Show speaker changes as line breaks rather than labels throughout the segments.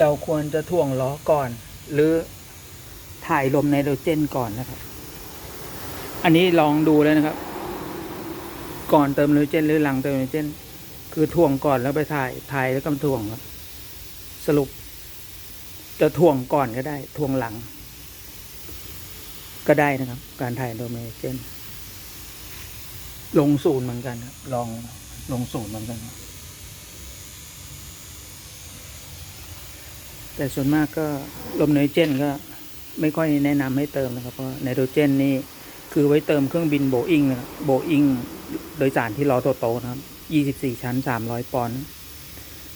เราควรจะถ่วงล้อก่อน หรือถ่ายลมไนโตรเจนก่อนนะครับ อันนี้ลองดูเลยนะครับ ก่อนเติมไนโตรเจน หรือหลังเติมไนโตรเจน คือถ่วงก่อนแล้วไปถ่ายถ่ายแล้วก็ถ่วงครับสรุป จะถ่วงก่อนก็ได้ถ่วงหลัง ก็ได้นะครับ การถ่ายโดยไนโตรเจนลงศูนย์เหมือนกันครับลองลงศูนย์เหมือนกันครับ แต่ส่วนมากก็ลมไนโตรเจนก็ไม่ค่อยแนะนำให้เติมนะครับ เพราะไนโตรเจนนี่คือไว้เติมเครื่องบินโบอิงนะครับโบอิงโดยสารที่ล้อโตๆนะครับ24ชั้น300ปอนด์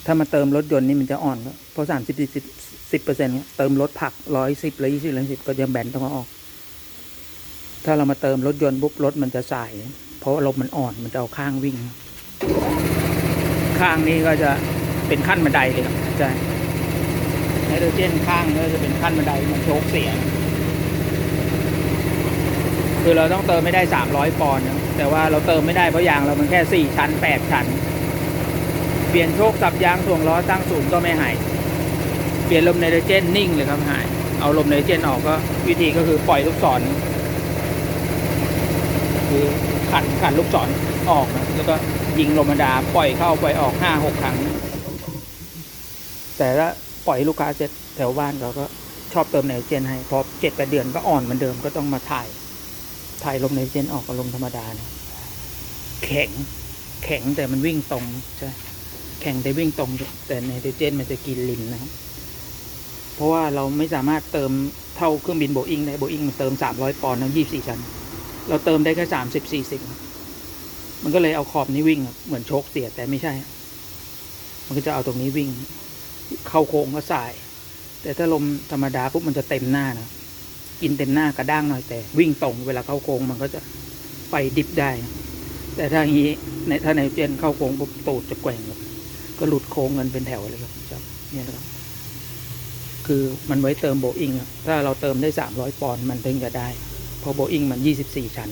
ถ้ามาเติมรถยนต์นี่มันจะอ่อนครับเพราะ30 10 10เปอร์เซ็นต์เติมรถผัก110 120 110ก็จะแบนต้องออก ถ้าเรามาเติมรถยนต์ปุ๊บรถมันจะสาย เพราะลมมันอ่อนมันจะเอาข้างวิ่ง ข้างนี้ก็จะเป็นขั้นบันไดเลยครับใช่ ไนโตรเจนข้างก็จะเป็นขั้นบันไดมันโชกเสียง คือเราต้องเติมไม่ได้ 300 ปอนด์นะแต่ว่าเราเติมไม่ได้เพราะยางเรามันแค่ 4 ชั้น 8 ชั้น เปลี่ยนโชคสับยางถ่วงล้อตั้งศูนย์ก็ไม่หาย เปลี่ยนลมไนโตรเจนนิ่งเลยครับหาย เอาลมไนโตรเจนออกก็วิธีก็คือปล่อยลูกศรคือขันขันลูกศรออกนะแล้วก็ยิงลมธรรมดาปล่อยเข้าปล่อยออกห้าหกครั้ง แต่ถ้า ปล่อยลูกค้าเสร็จแถวบ้านเราก็ชอบเติมไนโตรเจนให้พอเจ็ดแปดเดือนก็อ่อนเหมือนเดิมก็ต้องมาถ่าย ถ่ายลมไนโตรเจนออกกับลมธรรมดานี่ยแข็งแข็งแต่มันวิ่งตรงใช่แข็งแต่วิ่งตรง แต่ไนโตรเจนมันจะกินลินนะครับเพราะว่าเราไม่สามารถเติมเท่าเครื่องบินโบอิงได้โบอิงมันเติมสามร้อยปอนด์ทั้งยี่สี่ชั้น เราเติมได้แค่สามสิบสี่สิบมันก็เลยเอาขอบนี้วิ่ง เหมือนโชคเสียแต่ไม่ใช่ มันก็จะเอาตรงนี้วิ่ง เข้าโค้งก็สาย แต่ถ้าลมธรรมดาปุ๊บมันจะเต็มหน้านะกินเต็มหน้ากระด้างหน่อยแต่ วิ่งตรงเวลาเข้าโค้งมันก็จะไปดิฟได้ แต่ถ้าอย่างนี้ในถ้าในเจนเข้าโค้งปุ๊บตูดจะแกว่งครับก็หลุดโค้งกันเป็นแถวเลยครับครับเนี่ยนะครับ คือมันไว้เติมโบอิงถ้าเราเติมได้สามร้อยปอนด์มันถึงจะได้เพราะโบอิงมัน24ชั้น